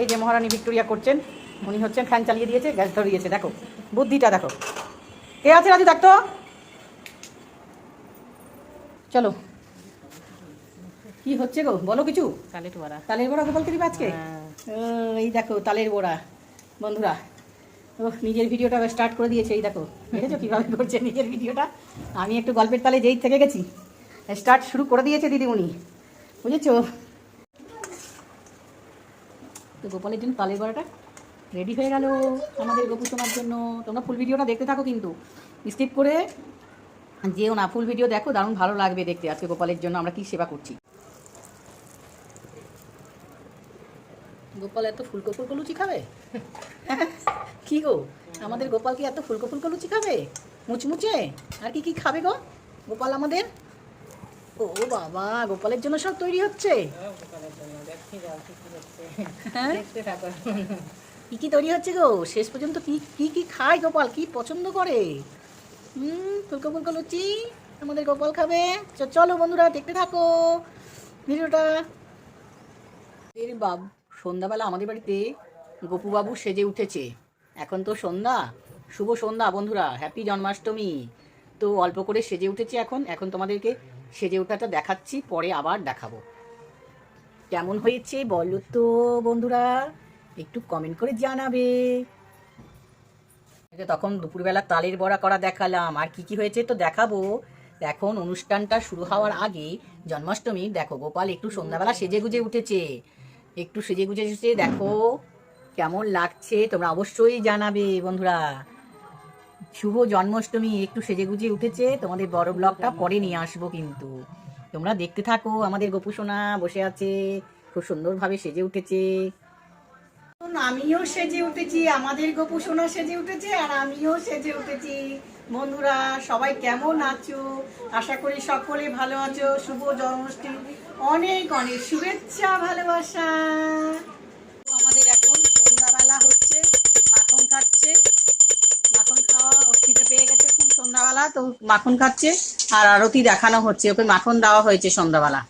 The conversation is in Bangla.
এই যে মহারানী ভিক্টোরিয়া করছেন উনি হচ্ছেন ফ্যান চালিয়ে দিয়েছে গ্যাস ধরিয়েছে দেখো বুদ্ধিটা দেখো। কে আছে রাজু দেখতো চলো। কি হচ্ছে গো? বলো কিছু? কালেট বড়া। তালের বড়া গোপালকে দিবে আজকে? হ্যাঁ। এই দেখো তালের বড়া। বন্ধুরা ও নিজের ভিডিওটা স্টার্ট করে দিয়েছে এই দেখো। দেখেছ কীভাবে করছে নিজের ভিডিওটা? আমি একটু গল্পের তালে যেই থেকে গেছি স্টার্ট শুরু করে দিয়েছে দিদিমণি। বুঝেছ? তো গোপালের জন্য তালের বড়াটা রেডি হয়ে গেল আমাদের গোপু শোনার জন্য। তোমরা ফুল ভিডিওটা দেখতে থাকো কিন্তু। স্কিপ করে যেও না, ফুল ভিডিও দেখো, দারুণ ভালো লাগবে দেখতে আজকে গোপালের জন্য, আমরা কি সেবা করছি। গোপাল এত ফুলকো ফুলকো লুচি খাবে? কি গো? আমাদের গোপাল কি এত ফুলকো ফুলকো লুচি খাবে? মুচমুচে? আর কি কি খাবে গো? গোপাল আমাদের? ও বাবা গোপালের জন্য সব তৈরি হচ্ছে? হ্যাঁ কি কি তৈরি হচ্ছে গো? শেষ পর্যন্ত কি কি কি খায় গোপাল? কি পছন্দ করে? হুম ফুলকো ফুলকো লুচি আমাদের গোপাল খাবে। চ- চলো বন্ধুরা দেখতে থাকো ভিডিওটা। এর বাব সন্ধ্যাবেলা আমাদের বাড়িতে গপুবাবু সেজে উঠেছে। এখন তো সন্ধ্যা শুভ সন্ধ্যা বন্ধুরা হ্যাপি জন্মাষ্টমী। তো অল্প করে সেজে উঠেছে এখন। এখন তোমাদেরকে সেজে ওঠাটা দেখাচ্ছি, পরে আবার দেখাবো। কেমন হয়েছে বলো তো বন্ধুরা? একটু কমেন্ট করে জানাবে। তখন দুপুরবেলা তালের বড়া করা দেখালাম। আর কি কি হয়েছে তো দেখাবো। এখন অনুষ্ঠানটা শুরু হওয়ার আগে জন্মাষ্টমী, দেখো গোপাল একটু সন্ধ্যাবেলা সেজে গুজে উঠেছে। একটু সেজে গুজে এসেছে দেখো কেমন লাগছে, তোমরা অবশ্যই জানাবে বন্ধুরা। শুভ জন্মাষ্টমী একটু সেজে গুজে উঠেছে, তোমাদের বড় ব্লগটা পরে নিয়ে আসব কিন্তু। তোমরা দেখতে থাকো, আমাদের গোপুসোনা বসে আছে, খুব সুন্দরভাবে সেজে উঠেছে। আমিও সেজে উঠেছি, আমাদের গোপু সোনা সেজে উঠেছে আর আমিও সেজে উঠেছি। বন্ধুরা, সবাই কেমন আছো? আশা করি সকলে ভালো আছো। শুভ জন্মাষ্টমী। অনেক অনেক শুভেচ্ছা, ভালোবাসা। আমাদের এখন সন্ধ্যাবেলা হচ্ছে মাখন খাচ্ছে পেয়ে গেছে খুব সন্ধ্যাবেলা, তো মাখন খাচ্ছে, আর আরতি দেখানো হচ্ছে। ওকে মাখন দেওয়া হয়েছে সন্ধ্যাবেলা।